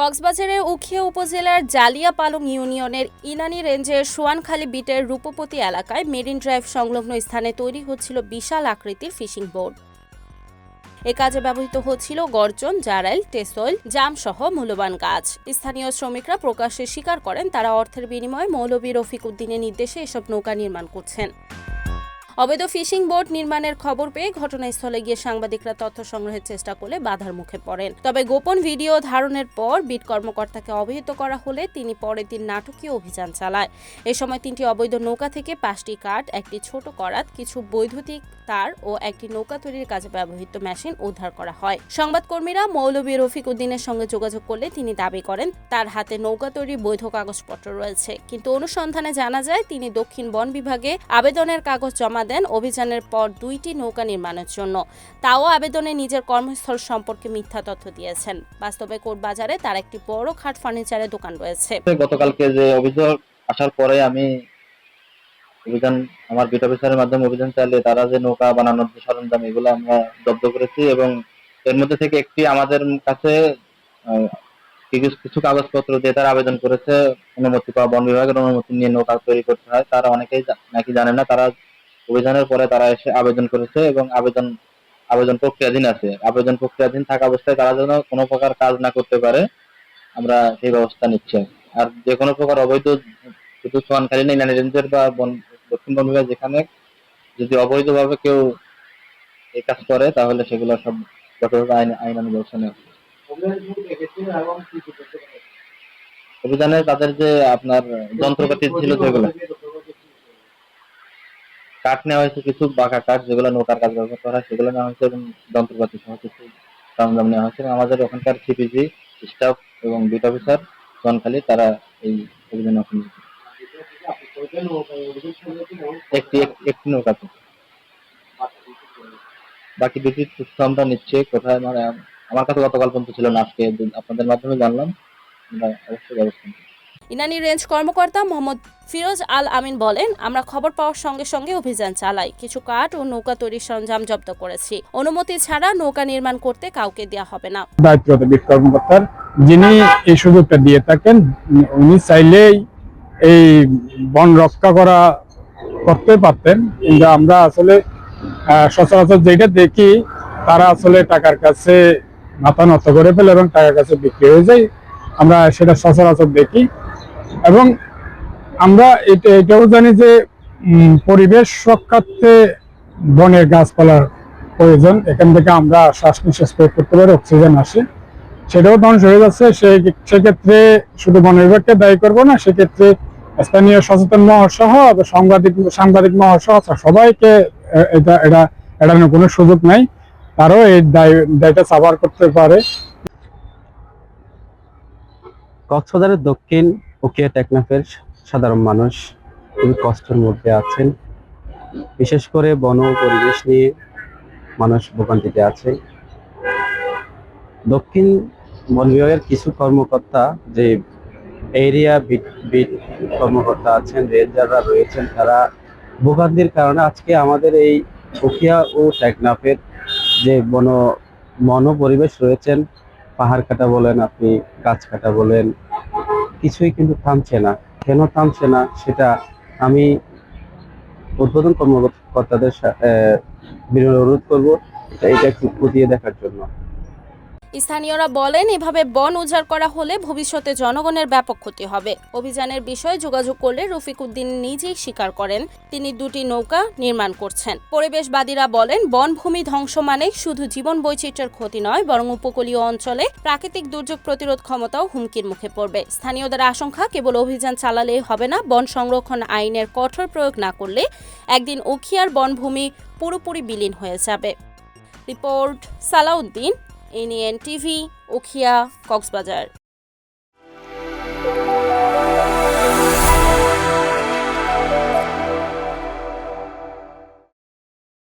কক্সবাজারের উখিয়া উপজেলার জালিয়াপালং ইউনিয়নের ইনানি রেঞ্জের সোয়ানখালী বিটের রূপপতি এলাকায় মেরিন ড্রাইভ সংলগ্ন স্থানে তৈরি হচ্ছিল বিশাল আকৃতির ফিশিং বোর্ড এ কাজে ব্যবহৃত হচ্ছিল গর্জন, জারাইল টেসল জামসহ মূল্যবান গাছ। স্থানীয় শ্রমিকরা প্রকাশ্যে স্বীকার করেন, তারা অর্থের বিনিময়ে মৌলবী রফিক উদ্দিনের নির্দেশে এসব নৌকা নির্মাণ করছেন। অবৈধ ফিশিং বোট নির্মাণের খবর পেয়ে ঘটনাস্থলে গিয়ে সাংবাদিকরা তথ্য সংগ্রহের চেষ্টা করলে বাধার মুখে পড়েন। তবে গোপন ভিডিও ধারণের পর বিট কর্মকর্তাকে অবহিত করা হলে তিনি পরের দিন নাটকীয় অভিযান চালায়। এ সময় তিনটি অবৈধ নৌকা থেকে পাঁচটি কাঠ, একটি ছোট করাত, কিছু বৈদ্যুতিক তার ও একটি নৌকা তৈরির কাজে ব্যবহৃত মেশিন উদ্ধার করা হয়। সংবাদকর্মীরা মৌলভী রফিক উদ্দিনের সঙ্গে যোগাযোগ করলে তিনি দাবি করেন, তার হাতে নৌকা তৈরির বৈধ কাগজপত্র রয়েছে। কিন্তু অনুসন্ধানে জানা যায়, তিনি দক্ষিণ বন বিভাগে আবেদনের কাগজ জমা দেন অভিযানের পর দুইটি নৌকা নির্মাণের জন্য। তাও আবেদনে নিজের কর্মস্থল সম্পর্কে মিথ্যা তথ্য দিয়েছেন। বাস্তবে কোর্ট বাজারে তার একটি বড় খাট ফার্নিচারের দোকান রয়েছে। গতকালকে যে অভিযোগ আসার পরে আমি অভিযান, আমার বিট অফিসারের মাধ্যমে অভিযান চালিয়ে তারা যে নৌকা বানানোর যে সরঞ্জাম, এগুলো আমরা জব্দ করেছি এবং এর মধ্যে থেকে একটি আমাদের কাছে কিছু কাগজপত্র দিয়ে তারা আবেদন করেছে। অনুমতি পাওয়া বন বিভাগের অনুমতি নিয়ে নৌকা তৈরি করতে হয়। তারা অনেকেই নাকি জানে না, তারা অভিযানের পরে তারা এসে আবেদন করেছে এবং আবেদন আবেদন প্রক্রিয়াধীন আছে। আবেদন প্রক্রিয়াধীন থাকা অবস্থায় তারা যেন কোনো প্রকার কাজ না করতে পারে, আমরা সেই ব্যবস্থা নিচ্ছি। আর যে কোনো প্রকার অবৈধ শুধু সোয়ানখালী নেই নানি রেঞ্জের বা দক্ষিণ বন বিভাগ যেখানে যদি অবৈধভাবে কেউ এই কাজ করে, তাহলে সেগুলো সব কঠোর আইন আইনানুগ ব্যবস্থা নেওয়া। অভিযানে তাদের যে আপনার যন্ত্রপাতি ছিল যেগুলো কাঠ নেওয়া হয়েছে কিছু, বাঁকা কাঠ, যেগুলো নৌকার কাজ ব্যবহার করা হয়, সেগুলো নেওয়া হয়েছে এবং যন্ত্রপাতি সহ কিছু সরঞ্জাম নেওয়া হয়েছে। এবং আমাদের ওখানকার সিপিজি স্টাফ এবং বিট অফিসার সোয়ানখালী তারা এই অভিযানে অংশ নিয়েছে একটি একটি নৌকাতে বাকি দুটি আমরা নিচ্ছি, কোথায় মানে আমার কাছে গতকাল পর্যন্ত ছিল না, আজকে আপনাদের মাধ্যমে জানলাম, আমরা অবশ্যই ব্যবস্থা। ইনানি রেঞ্জ কর্মকর্তা মোহাম্মদ ফিরোজ আল আমিন বলেন, আমরা খবর পাওয়ার সঙ্গে সঙ্গে অভিযান চালাই। কিছু কাঠ ও নৌকা তৈরির সরঞ্জাম জব্দ করেছি। অনুমতি ছাড়া নৌকা নির্মাণ করতে কাউকে দেওয়া হবে না। দায়িত্বরত বিট কর্মকর্তার। যিনি এই সুযোগটা দিয়ে থাকেন, উনি চাইলেই এই বন রক্ষা করা করতে পারতেন। কিন্তু আমরা আসলে সচরাচর যেটা দেখি, তারা আসলে টাকার কাছে মাথা নত করে ফেলে এবং টাকার কাছে বিক্রি হয়ে যায়। আমরা সেটা সচরাচর দেখি। এবং আমরা এটা, এটাও জানি যে পরিবেশ রক্ষার্থে বনের গাছপালার প্রয়োজন। এখান থেকে আমরা শ্বাস নিঃশ্বাস প্রয়োগ করতে পারি, অক্সিজেন আসে। সেটাও ধ্বংস হয়ে যাচ্ছে। সেই সেক্ষেত্রে শুধু বন বিভাগকে দায়ী করব না, সেক্ষেত্রে স্থানীয় সচেতন মহাসহ সাংবাদিক সাংবাদিক মহাসহ সবাইকে এটা এটা এড়ানোর কোনো সুযোগ নাই। তারাও এই দায়, দায়টা সাভার করতে পারে। কক্সবাজারের দক্ষিণ উকিয়া টেকনাফের সাধারণ মানুষ খুবই কষ্টের মধ্যে আছেন। বিশেষ করে বন পরিবেশ নিয়ে মানুষ ভোগান্তিতে আছে। দক্ষিণ বন বিভাগের কিছু কর্মকর্তা যে এরিয়া বিট কর্মকর্তা আছেন রেঞ্জাররা রয়েছেন, তারা ভোগান্তির কারণে আজকে আমাদের এই উকিয়া ও টেকনাফের যে বন বন পরিবেশ রয়েছেন, পাহাড় কাটা বলেন আপনি, গাছ কাটা বলেন কিছুই কিন্তু থামছে না। কেন থামছে না সেটা আমি উদ্বোধন কর্মকর্তাদের বিনয় অনুরোধ করব। এটা একটু খতিয়ে দেখার জন্য। স্থানীয়রা বলেন, এভাবে বন উজাড় করা হলে ভবিষ্যতে জনগণের ব্যাপক ক্ষতি হবে। অভিযানের বিষয়ে যোগাযোগ করলে রফিক উদ্দিন নিজেই স্বীকার করেন, তিনি দুটি নৌকা নির্মাণ করছেন। পরিবেশবাদীরা বলেন, বনভূমি ধ্বংস মানে শুধু জীবন বৈচিত্র্যের ক্ষতি নয়, বরং উপকূলীয় অঞ্চলে প্রাকৃতিক দুর্যোগ প্রতিরোধ ক্ষমতাও হুমকির মুখে পড়বে। স্থানীয়দের আশঙ্কা, কেবল অভিযান চালালেই হবে না, বন সংরক্ষণ আইনের কঠোর প্রয়োগ না করলে একদিন উখিয়ার বনভূমি পুরোপুরি বিলীন হয়ে যাবে। Report Salauddin NN TV Ukhia Cox's Bazar